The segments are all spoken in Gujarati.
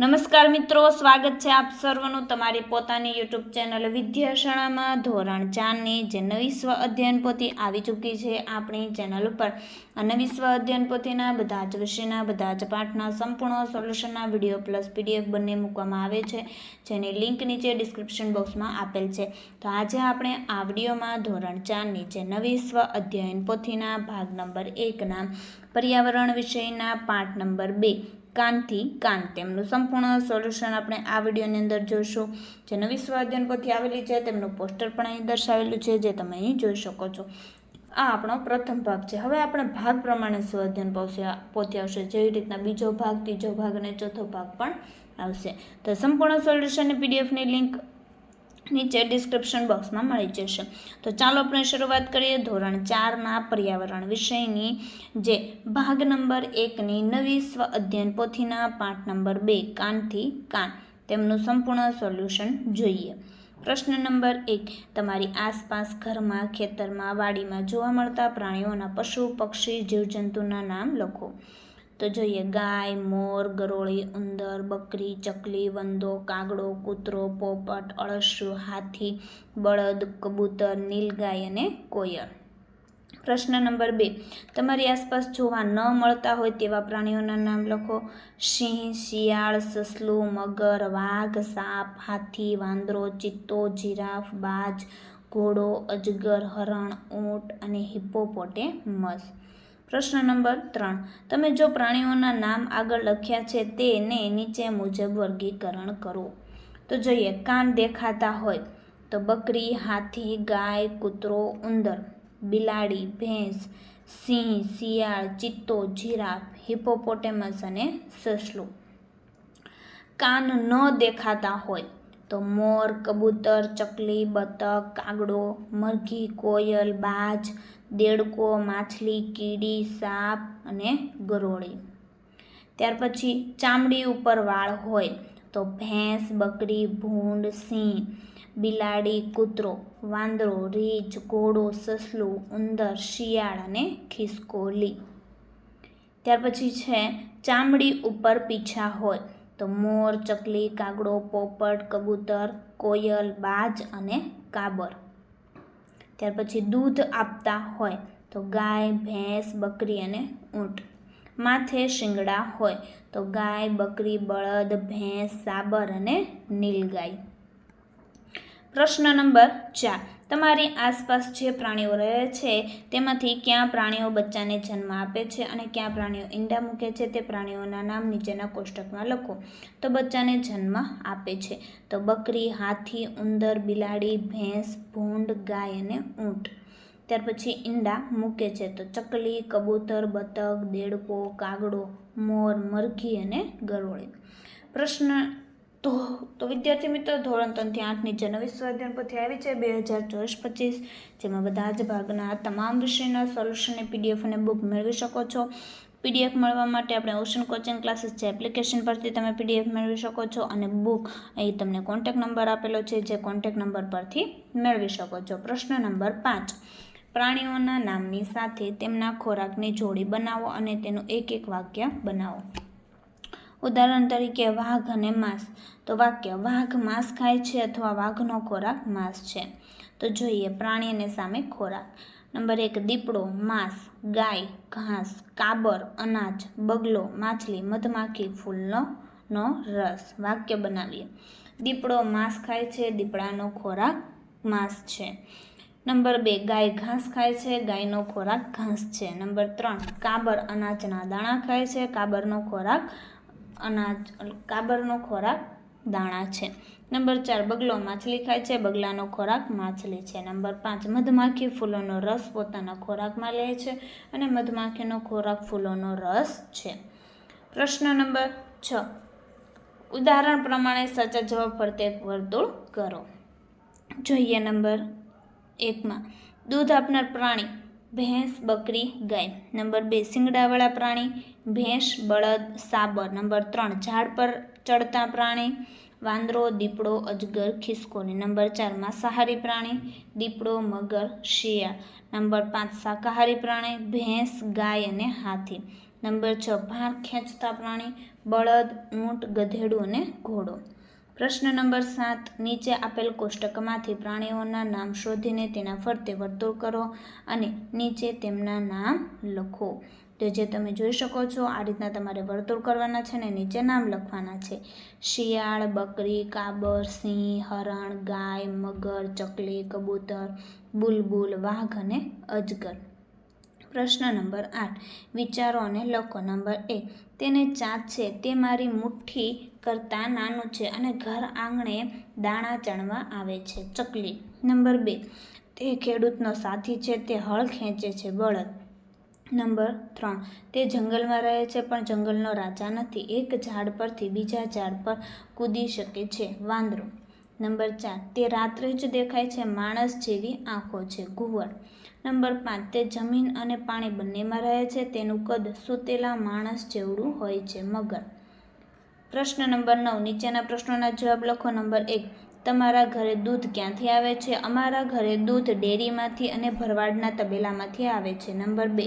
નમસ્કાર મિત્રો, સ્વાગત છે આપ સર્વનું તમારી પોતાની યુટ્યુબ ચેનલ વિદ્યાશાળામાં. ધોરણ ચારની જે નવી સ્વ અધ્યયન પોથી આવી ચૂકી છે આપણી ચેનલ ઉપર. નવી સ્વ અધ્યયન પોથીના બધા જ વિષયના, બધા જ પાઠના, સંપૂર્ણ સોલ્યુશનના વીડિયો પ્લસ પીડીએફ બંને મૂકવામાં આવે છે, જેની લિંક નીચે ડિસ્ક્રિપ્શન બોક્સમાં આપેલ છે. તો આજે આપણે આ વિડીયોમાં ધોરણ ચારની જે નવી સ્વ અધ્યયન પોથીના ભાગ નંબર એકના પર્યાવરણ વિષયના પાઠ નંબર બે કાનથી કાન. તેમનું સંપૂર્ણ સોલ્યુશન આપણે આ વિડીયોની અંદર જોઈશું. જે નવી સ્વાધ્યન પોથી આવેલી છે, તેમનું પોસ્ટર પણ અહીં દર્શાવેલું છે, જે તમે અહીં જોઈ શકો છો. આ આપણો પ્રથમ ભાગ છે. હવે આપણે ભાગ પ્રમાણે સ્વાધ્યન પોથી આવશે. જેવી રીતના બીજો ભાગ, ત્રીજો ભાગ અને ચોથો ભાગ પણ આવશે. તો સંપૂર્ણ સોલ્યુશનની પીડીએફની લિંક નીચે ડિસ્ક્રિપ્શન બોક્સમાં મળી જશે. તો ચાલો આપણે શરૂઆત કરીએ ધોરણ ચારના પર્યાવરણ વિષયની, જે ભાગ નંબર એકની નવી સ્વ અધ્યયન પોથીના પાઠ નંબર બે, કાનથી કાન. તેમનું સંપૂર્ણ સોલ્યુશન જોઈએ. પ્રશ્ન નંબર એક, તમારી આસપાસ ઘરમાં, ખેતરમાં, વાડીમાં જોવા મળતા પ્રાણીઓના પશુ, પક્ષી, જીવજંતુના નામ લખો. તો જોઈએ, ગાય, મોર, ગરોળી, ઉંદર, બકરી, ચકલી, વંદો, કાગડો, કૂતરો, પોપટ અળસુ હાથી, બળદ, કબૂતર નીલગાય અને કોયલ પ્રશ્ન નંબર બે. તમારી આસપાસ જોવા ન મળતા હોય તેવા પ્રાણીઓના નામ લખો. સિંહ, શિયાળ, સસલું, મગર, વાઘ, સાપ, હાથી, વાંદરો, ચિત્તો, જીરાફ, બાજ, ઘોડો, અજગર, હરણ, ઊંટ અને હિપ્પોપોટેમસ. પ્રશ્ન નંબર ત્રણ. તમે જો પ્રાણીઓના નામ આગળ લખ્યા છે તેને નીચે મુજબ વર્ગીકરણ કરો. તો જોઈએ, કાન દેખાતા હોય તો બકરી, હાથી, ગાય, કૂતરો, ઉંદર, બિલાડી, ભેંસ, સિંહ, શિયાળ, ચિત્તો, જીરાફ હિપોપોટેમસ અને સસલું. કાન ન દેખાતા હોય તો મોર, કબૂતર, ચકલી, બતક, કાગડો, મરઘી, કોયલ, બાજ, દેડકો, માછલી, કીડી, સાપ અને ગરોળી. ત્યાર પછી ચામડી ઉપર વાળ હોય તો ભેંસ, બકરી, ભૂંડ, સિંહ, બિલાડી, કૂતરો, વાંદરો રીંછ ઘોડો, સસલું, ઉંદર, શિયાળ અને ખિસકોલી. ત્યાર પછી છે ચામડી ઉપર પીછા હોય તો મોર, ચકલી, કાગડો, પોપટ, કબૂતર, કોયલ, બાજ અને કાબર. ત્યાર પછી દૂધ આપતા હોય તો ગાય, ભેંસ, બકરી અને ઊંટ. માથે શિંગડા હોય તો ગાય, બકરી, બળદ, ભેંસ, સાબર અને નીલગાય. પ્રશ્ન નંબર ચાર. તમારી આસપાસ જે પ્રાણીઓ રહે છે, તેમાંથી ક્યાં પ્રાણીઓ બચ્ચાને જન્મ આપે છે અને ક્યાં પ્રાણીઓ ઈંડા મૂકે છે, તે પ્રાણીઓના નામ નીચેના કોષ્ટકમાં લખો. તો બચ્ચાને જન્મ આપે છે. તો બકરી, હાથી, ઉંદર, બિલાડી, ભેંસ, ભૂંડ, ગાય અને ઊંટ. ત્યાર પછી ઈંડા મૂકે છે. તો ચકલી, કબૂતર, બતક, દેડકો, કાગડો, મોર, મરઘી અને ગરોળી. પ્રશ્ન તો તો વિદ્યાર્થી મિત્રો, ધોરણ ત્રણથી આઠની જે નવી સ્વાધ્યાયન આવી છે બે હજાર ચોવીસ પચીસ, જેમાં બધા જ ભાગના તમામ વિષયના સોલ્યુશનની પીડીએફ અને બુક મેળવી શકો છો. પીડીએફ મળવા માટે આપણે ઓશન કોચિંગ ક્લાસીસ છે એપ્લિકેશન પરથી તમે પીડીએફ મેળવી શકો છો અને બુક અહીં તમને કોન્ટેક નંબર આપેલો છે, જે કોન્ટેક નંબર પરથી મેળવી શકો છો. પ્રશ્ન નંબર પાંચ, પ્રાણીઓના નામની સાથે તેમના ખોરાકની જોડી બનાવો અને તેનું એક એક વાક્ય બનાવો. ઉદાહરણ તરીકે વાઘ અને માંસ. તો વાક્ય, વાઘ માંસ ખાય છે અથવા વાઘનો ખોરાક માંસ છે. તો જોઈએ, પ્રાણી અને સામે ખોરાક. નંબર એક, દીપડો, માંસ, ગાય, ઘાસ, કાબર, અનાજ, બગલો, માછલી, મધમાખી, ફૂલનો નો રસ. વાક્ય બનાવીએ. દીપડો માંસ ખાય છે, દીપડાનો ખોરાક માંસ છે. નંબર બે, ગાય ઘાસ ખાય છે, ગાયનો ખોરાક ઘાસ છે. નંબર ત્રણ, કાબર અનાજના દાણા ખાય છે, કાબરનો ખોરાક અનાજ કાબરનો ખોરાક દાણા છે. નંબર ચાર, બગલો માછલી ખાય છે. બગલાનો ખોરાક માછલી છે. નંબર પાંચ, મધમાખી ફૂલોનો રસ પોતાના ખોરાકમાં લે છે અને મધમાખીનો ખોરાક ફૂલોનો રસ છે. પ્રશ્ન નંબર છ, ઉદાહરણ પ્રમાણે સાચા જવાબ ફરતે વર્તુળ કરો. જોઈએ નંબર એકમાં, દૂધ આપનાર પ્રાણી ભેંસ, બકરી, ગાય. નંબર બે, શિંગડાવાળા પ્રાણી. ભેંસ, બળદ, સાબર. નંબર ત્રણ, ઝાડ પર ચડતા પ્રાણી. વાંદરો, દીપડો, અજગર ખિસકોની નંબર ચાર, માંસાહારી પ્રાણી. દીપડો, મગર શિયાળ નંબર પાંચ, શાકાહારી પ્રાણી. ભેંસ, ગાય અને હાથી. નંબર છ ભાર ખેંચતા પ્રાણી. બળદ, ઊંટ, ગધેડું અને ઘોડો. પ્રશ્ન નંબર સાત, નીચે આપેલ કોષ્ટકમાંથી પ્રાણીઓના નામ શોધીને તેના ફરતે વર્તુળ કરો અને નીચે તેમના નામ લખો. તો જે તમે જોઈ શકો છો, આ રીતના તમારે વર્તુળ કરવાના છે ને નીચે નામ લખવાના છે. શિયાળ, બકરી, કાબર, સિંહ, હરણ, ગાય, મગર, ચકલી, કબૂતર, બુલબુલ, વાઘ અને અજગર. પ્રશ્ન નંબર આઠ. વિચારો અને લખો. નંબર એક તેને ચાંચ છે તે મારી મુઠ્ઠી કરતાં નાનું છે અને ઘર આંગણે દાણા ચણવા આવે છે. ચકલી. નંબર બે. તે ખેડૂતનો સાથી છે. તે હળ ખેંચે છે. બળદ. નંબર ત્રણ. તે જંગલમાં રહે છે પણ જંગલનો રાજા નથી. એક ઝાડ પરથી બીજા ઝાડ પર કૂદી શકે છે. વાંદરો. નંબર ચાર. તે રાત્રે જ દેખાય છે. માણસ જેવી આંખો છે. ઘુવડ. નંબર પાંચ, તે જમીન અને પાણી બંનેમાં રહે છે. તેનું કદ સૂતેલા માણસ જેવડું હોય છે મગર. પ્રશ્ન નંબર નવ, નીચેના પ્રશ્નોના જવાબ લખો. નંબર એક, તમારા ઘરે દૂધ ક્યાંથી આવે છે? અમારા ઘરે દૂધ ડેરીમાંથી અને ભરવાડના તબેલામાંથી આવે છે. નંબર બે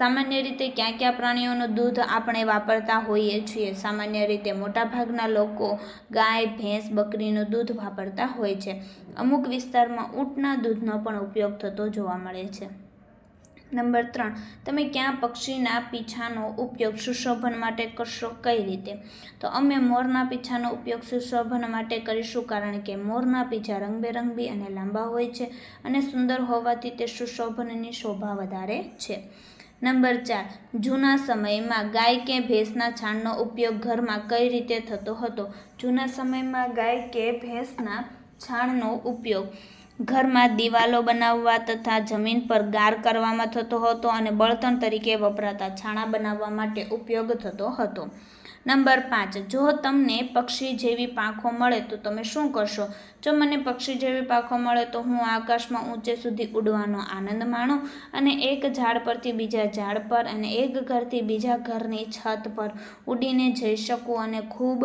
સામાન્ય રીતે ક્યાં ક્યાં પ્રાણીઓનું દૂધ આપણે વાપરતા હોઈએ છીએ? સામાન્ય રીતે મોટાભાગના લોકો ગાય, ભેંસ, બકરીનું દૂધ વાપરતા હોય છે. અમુક વિસ્તારમાં ઊંટના દૂધનો પણ ઉપયોગ થતો જોવા મળે છે. નંબર ત્રણ, તમે ક્યાં પક્ષીના પીછાનો ઉપયોગ સુશોભન માટે કરશો? કઈ રીતે? તો અમે મોરના પીછાનો ઉપયોગ સુશોભન માટે કરીશું કારણ કે મોરના પીછા રંગબેરંગી અને લાંબા હોય છે અને સુંદર હોવાથી તે સુશોભનની શોભા વધારે છે. નંબર ચાર. જૂના સમયમાં ગાય કે ભેંસના છાણનો ઉપયોગ ઘરમાં કઈ રીતે થતો હતો? જૂના સમયમાં ગાય કે ભેંસના છાણનો ઉપયોગ ઘરમાં દિવાલો બનાવવા તથા જમીન પર ગાર કરવામાં થતો હતો અને બળતણ તરીકે વપરાતા છાણા બનાવવા માટે ઉપયોગ થતો હતો. નંબર પાંચ, જો તમને પક્ષી જેવી પાંખો મળે તો તમે શું કરશો? જો મને પક્ષી જેવી પાંખો મળે તો હું આકાશમાં ઊંચે સુધી ઉડવાનો આનંદ માણું અને એક ઝાડ પરથી બીજા ઝાડ પર અને એક ઘરથી બીજા ઘરની છત પર ઉડીને જઈ શકું અને ખૂબ